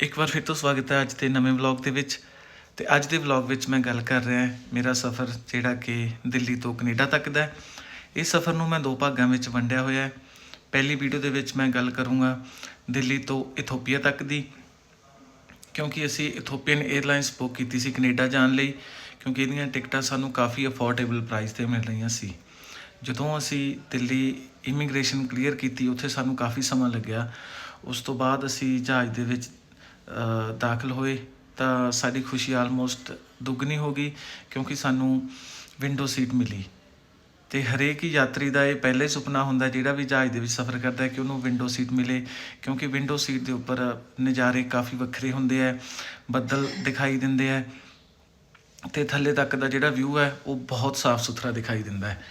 ਇੱਕ ਵਾਰ ਫਿਰ ਤੋਂ ਸਵਾਗਤ ਹੈ ਅੱਜ ਦੇ ਨਵੇਂ ਵਲੌਗ ਦੇ ਵਿੱਚ। ਤੇ ਅੱਜ ਦੇ ਵਲੌਗ ਵਿੱਚ ਮੈਂ ਗੱਲ ਕਰ ਰਿਹਾ ਮੇਰਾ ਸਫ਼ਰ, ਜਿਹੜਾ ਕਿ ਦਿੱਲੀ ਤੋਂ ਕੈਨੇਡਾ ਤੱਕ ਦਾ ਹੈ। ਇਸ ਸਫ਼ਰ ਨੂੰ ਮੈਂ ਦੋ ਭਾਗਾਂ ਵਿੱਚ ਵੰਡਿਆ ਹੋਇਆ ਹੈ। ਪਹਿਲੀ ਵੀਡੀਓ ਦੇ ਵਿੱਚ ਮੈਂ ਗੱਲ ਕਰੂੰਗਾ ਦਿੱਲੀ ਤੋਂ ਇਥੋਪੀਆ ਤੱਕ ਦੀ, ਕਿਉਂਕਿ ਅਸੀਂ ਇਥੋਪੀਅਨ 에ਅਰਲਾਈਨਸ ਬੁੱਕ ਕੀਤੀ ਸੀ ਕੈਨੇਡਾ ਜਾਣ ਲਈ, ਕਿਉਂਕਿ ਇਹਦੀਆਂ ਟਿਕਟਾਂ ਸਾਨੂੰ ਕਾਫੀ ਅਫੋਰਡੇਬਲ ਪ੍ਰਾਈਸ ਤੇ ਮਿਲ ਰਹੀਆਂ ਸੀ। ਜਦੋਂ ਅਸੀਂ ਦਿੱਲੀ ਇਮੀਗ੍ਰੇਸ਼ਨ ਕਲੀਅਰ ਕੀਤੀ, ਉੱਥੇ ਸਾਨੂੰ ਕਾਫੀ ਸਮਾਂ ਲੱਗਿਆ। ਉਸ ਤੋਂ ਬਾਅਦ ਅਸੀਂ ਜਹਾਜ਼ ਦੇ ਵਿੱਚ ਦਾਖਲ ਹੋਏ ਤਾਂ ਸਾਡੀ ਖੁਸ਼ੀ ਆਲਮੋਸਟ ਦੁੱਗਣੀ ਹੋ ਗਈ ਕਿਉਂਕਿ ਸਾਨੂੰ ਵਿੰਡੋ ਸੀਟ ਮਿਲੀ। ਤੇ ਹਰੇਕ ਹੀ ਯਾਤਰੀ ਦਾ ਇਹ ਪਹਿਲਾ ਹੀ ਸੁਪਨਾ ਹੁੰਦਾ ਜਿਹੜਾ ਵੀ ਜਹਾਜ਼ ਦੇ ਵਿੱਚ ਸਫ਼ਰ ਕਰਦਾ ਹੈ ਕਿ ਉਹਨੂੰ ਵਿੰਡੋ ਸੀਟ ਮਿਲੇ ਕਿਉਂਕਿ ਵਿੰਡੋ ਸੀਟ ਦੇ ਉੱਪਰ ਨਜ਼ਾਰੇ ਕਾਫੀ ਵੱਖਰੇ ਹੁੰਦੇ ਹੈ, ਬੱਦਲ ਦਿਖਾਈ ਦਿੰਦੇ ਹੈ ਤੇ ਥੱਲੇ ਤੱਕ ਦਾ ਜਿਹੜਾ ਵਿਊ ਹੈ ਉਹ ਬਹੁਤ ਸਾਫ਼ ਸੁਥਰਾ ਦਿਖਾਈ ਦਿੰਦਾ ਹੈ।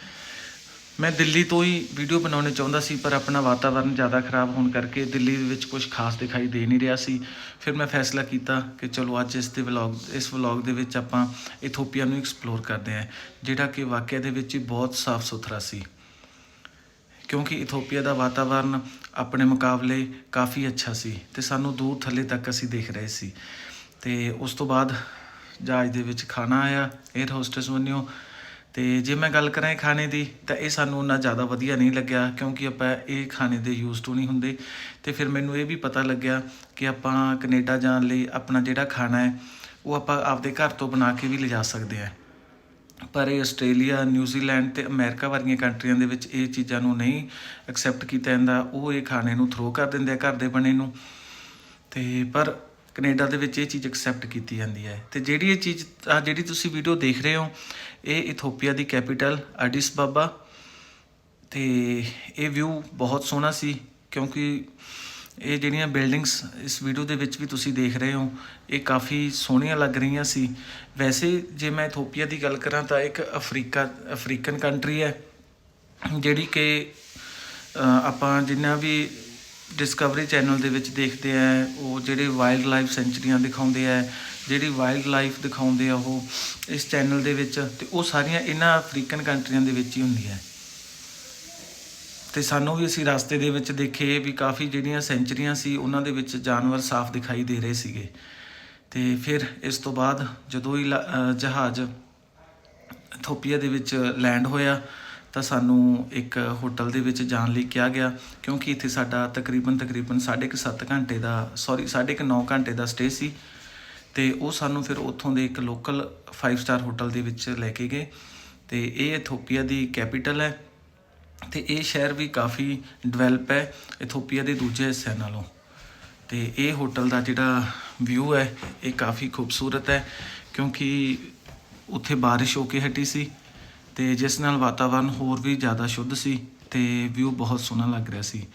ਮੈਂ ਦਿੱਲੀ ਤੋਂ ਹੀ ਵੀਡੀਓ ਬਣਾਉਣਾ ਚਾਹੁੰਦਾ ਸੀ, ਪਰ ਆਪਣਾ ਵਾਤਾਵਰਣ ਜ਼ਿਆਦਾ ਖਰਾਬ ਹੋਣ ਕਰਕੇ ਦਿੱਲੀ ਦੇ ਵਿੱਚ ਕੁਝ ਖਾਸ ਦਿਖਾਈ ਦੇ ਨਹੀਂ ਰਿਹਾ ਸੀ। ਫਿਰ ਮੈਂ ਫੈਸਲਾ ਕੀਤਾ ਕਿ ਚਲੋ ਅੱਜ ਇਸ ਦੇ ਵਲੌਗ, ਇਸ ਵਲੌਗ ਦੇ ਵਿੱਚ ਆਪਾਂ ਇਥੋਪੀਆ ਨੂੰ ਐਕਸਪਲੋਰ ਕਰਦੇ ਹਾਂ, ਜਿਹੜਾ ਕਿ ਵਾਕਿਆ ਦੇ ਵਿੱਚ ਹੀ ਬਹੁਤ ਸਾਫ਼ ਸੁਥਰਾ ਸੀ। ਕਿਉਂਕਿ ਇਥੋਪੀਆ ਦਾ ਵਾਤਾਵਰਣ ਆਪਣੇ ਮੁਕਾਬਲੇ ਕਾਫੀ ਅੱਛਾ ਸੀ ਤੇ ਸਾਨੂੰ ਦੂਰ ਥੱਲੇ ਤੱਕ ਅਸੀਂ ਦੇਖ ਰਹੇ ਸੀ। ਤੇ ਉਸ ਤੋਂ ਬਾਅਦ ਜਹਾਜ਼ ਦੇ ਵਿੱਚ ਖਾਣਾ ਆਇਆ 에ਅਰ ਹੋਸਟਸ ਵੱਲੋਂ ਤੇ ਜੇ ਮੈਂ ਗੱਲ ਕਰਾਂ ਇਹ ਖਾਣੇ ਦੀ, ਤਾਂ ਇਹ ਸਾਨੂੰ ਉਨਾ ਜ਼ਿਆਦਾ ਵਧੀਆ ਨਹੀਂ ਲੱਗਿਆ, ਕਿਉਂਕਿ ਆਪਾਂ ਇਹ ਖਾਣੇ ਦੇ ਯੂਜ਼ ਟੂ ਨਹੀਂ ਹੁੰਦੇ। ਤੇ ਫਿਰ ਮੈਨੂੰ ਇਹ ਵੀ ਪਤਾ ਲੱਗਿਆ ਕਿ ਆਪਾਂ ਕੈਨੇਡਾ ਜਾਣ ਲਈ ਆਪਣਾ ਜਿਹੜਾ ਖਾਣਾ ਹੈ, ਉਹ ਆਪਾਂ ਆਪਦੇ ਘਰ ਤੋਂ ਬਣਾ ਕੇ ਵੀ ਲਿਜਾ ਸਕਦੇ ਹਾਂ। ਪਰ ਇਹ ਆਸਟ੍ਰੇਲੀਆ ਨਿਊਜ਼ੀਲੈਂਡ ਤੇ ਅਮਰੀਕਾ ਵਰਗੀਆਂ ਕੰਟਰੀਆਂ ਦੇ ਵਿੱਚ ਇਹ ਚੀਜ਼ਾਂ ਨੂੰ ਨਹੀਂ ਐਕਸੈਪਟ ਕੀਤਾ ਜਾਂਦਾ। ਉਹ ਇਹ ਖਾਣੇ ਨੂੰ ਥਰੋ ਕਰ ਦਿੰਦੇ ਆ ਘਰ ਦੇ ਬਣੇ ਨੂੰ। ਤੇ ਪਰ ਕੈਨੇਡਾ ਦੇ ਵਿੱਚ ਇਹ ਚੀਜ਼ ਐਕਸੈਪਟ ਕੀਤੀ ਜਾਂਦੀ ਹੈ। ਤੇ ਜਿਹੜੀ ਇਹ ਚੀਜ਼ ਆ ਜਿਹੜੀ ਤੁਸੀਂ ਵੀਡੀਓ ਦੇਖ ਰਹੇ ਹੋ, ਇਹ ਇਥੋਪੀਆ ਦੀ ਕੈਪੀਟਲ ਐਡਿਸ ਬਾਬਾ ਤੇ ਇਹ ਵਿਊ ਬਹੁਤ ਸੋਹਣਾ ਸੀ, ਕਿਉਂਕਿ ਇਹ ਜਿਹੜੀਆਂ ਬਿਲਡਿੰਗਸ ਇਸ ਵੀਡੀਓ ਦੇ ਵਿੱਚ ਵੀ ਤੁਸੀਂ ਦੇਖ ਰਹੇ ਹੋ, ਇਹ ਕਾਫੀ ਸੋਹਣੀਆਂ ਲੱਗ ਰਹੀਆਂ ਸੀ। ਵੈਸੇ ਜੇ ਮੈਂ ਇਥੋਪੀਆ ਦੀ ਗੱਲ ਕਰਾਂ ਤਾਂ ਇੱਕ ਅਫਰੀਕਾ, ਅਫਰੀਕਨ ਕੰਟਰੀ ਹੈ, ਜਿਹੜੀ ਕਿ ਆਪਾਂ ਜਿੰਨਾ ਵੀ ਡਿਸਕਵਰੀ ਚੈਨਲ ਦੇ ਵਿੱਚ ਦੇਖਦੇ ਆ ਉਹ ਜਿਹੜੇ ਵਾਈਲਡ ਲਾਈਫ ਸੈਂਚਰੀਆਂ ਦਿਖਾਉਂਦੇ ਆ ਜਿਹੜੀ ਵਾਈਲਡ ਲਾਈਫ ਦਿਖਾਉਂਦੇ ਆ ਉਹ ਇਸ ਚੈਨਲ ਦੇ ਵਿੱਚ ਤੇ ਉਹ ਸਾਰੀਆਂ ਇਹਨਾਂ ਅਫਰੀਕਨ ਕੰਟਰੀਆਂ ਦੇ ਵਿੱਚ ਹੀ ਹੁੰਦੀਆਂ। ਤੇ ਸਾਨੂੰ ਵੀ ਅਸੀਂ ਰਸਤੇ ਦੇ ਵਿੱਚ ਦੇਖੇ ਵੀ ਕਾਫੀ ਜਿਹੜੀਆਂ ਸੈਂਚਰੀਆਂ ਸੀ ਉਹਨਾਂ ਦੇ ਵਿੱਚ ਜਾਨਵਰ ਸਾਫ਼ ਦਿਖਾਈ ਦੇ ਰਹੇ ਸੀਗੇ। ਤੇ ਫਿਰ ਇਸ ਤੋਂ ਬਾਅਦ ਜਦੋਂ ਹੀ ਲ- ਅ, ਜਹਾਜ਼ ਇਥੋਪੀਆ ਦੇ ਵਿੱਚ ਲੈਂਡ ਹੋਇਆ ਤਾਂ ਸਾਨੂੰ ਇੱਕ ਹੋਟਲ ਦੇ ਵਿੱਚ ਜਾਣ ਲਈ ਕਿਹਾ ਗਿਆ, ਕਿਉਂਕਿ ਇੱਥੇ ਸਾਡਾ ਤਕਰੀਬਨ ਤਕਰੀਬਨ 7.5 ਘੰਟੇ ਦਾ ਸੌਰੀ 9.5 ਘੰਟੇ ਦਾ ਸਟੇ ਸੀ। ਤੇ ਉਹ ਸਾਨੂੰ ਫਿਰ ਉੱਥੋਂ ਦੇ ਇੱਕ ਲੋਕਲ 5 ਸਟਾਰ ਹੋਟਲ ਦੇ ਵਿੱਚ ਲੈ ਕੇ ਗਏ। ਤੇ ਇਹ ਇਥੋਪੀਆ ਦੀ ਕੈਪੀਟਲ ਹੈ। ਤੇ ਇਹ ਸ਼ਹਿਰ ਵੀ ਕਾਫੀ ਡਿਵੈਲਪ ਹੈ ਇਥੋਪੀਆ ਦੇ ਦੂਜੇ ਹਿੱਸਿਆਂ ਨਾਲੋਂ। ਤੇ ਇਹ ਹੋਟਲ ਦਾ ਜਿਹੜਾ ਵਿਊ ਹੈ, ਇਹ ਕਾਫੀ ਖੂਬਸੂਰਤ ਹੈ, ਕਿਉਂਕਿ ਉੱਥੇ ਬਾਰਿਸ਼ ਹੋ ਕੇ ਹਟੀ ਸੀ। ਤੇ ਜਿਸ ਨਾਲ ਵਾਤਾਵਰਨ ਹੋਰ ਵੀ ਜ਼ਿਆਦਾ ਸ਼ੁੱਧ ਸੀ ਤੇ ਵਿਊ ਬਹੁਤ ਸੋਹਣਾ ਲੱਗ ਰਿਹਾ ਸੀ।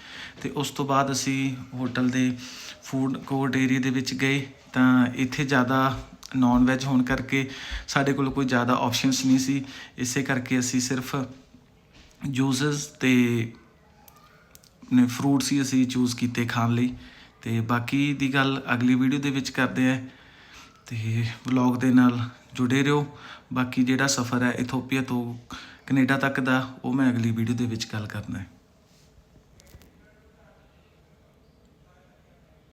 ਤੇ ਉਸ ਤੋਂ ਬਾਅਦ ਅਸੀਂ ਹੋਟਲ ਦੇ ਫੂਡ ਕੋਰਟ ਏਰੀਆ ਦੇ ਵਿੱਚ ਗਏ ਤਾਂ ਇੱਥੇ ਜ਼ਿਆਦਾ ਨਾਨ ਵੈਜ ਹੋਣ ਕਰਕੇ ਸਾਡੇ ਕੋਲ ਕੋਈ ਜ਼ਿਆਦਾ ਆਪਸ਼ਨਸ ਨਹੀਂ ਸੀ। ਇਸੇ ਕਰਕੇ ਅਸੀਂ ਸਿਰਫ ਜੂਸਸ ਤੇ ਨੇ ਫਰੂਟਸ ਹੀ ਅਸੀਂ ਚੂਜ਼ ਕੀਤੇ ਖਾਣ ਲਈ। ਤੇ ਬਾਕੀ ਦੀ ਗੱਲ ਅਗਲੀ ਵੀਡੀਓ ਦੇ ਵਿੱਚ ਕਰਦੇ ਆ ਤੇ ਵਲੌਗ ਦੇ ਨਾਲ ਜੁੜੇ ਰਹੋ। ਬਾਕੀ ਜਿਹੜਾ ਸਫ਼ਰ ਹੈ ਇਥੋਪੀਆ ਤੋਂ ਕੈਨੇਡਾ ਤੱਕ ਦਾ, ਉਹ ਮੈਂ ਅਗਲੀ ਵੀਡੀਓ ਦੇ ਵਿੱਚ ਗੱਲ ਕਰਨਾ ਹੈ।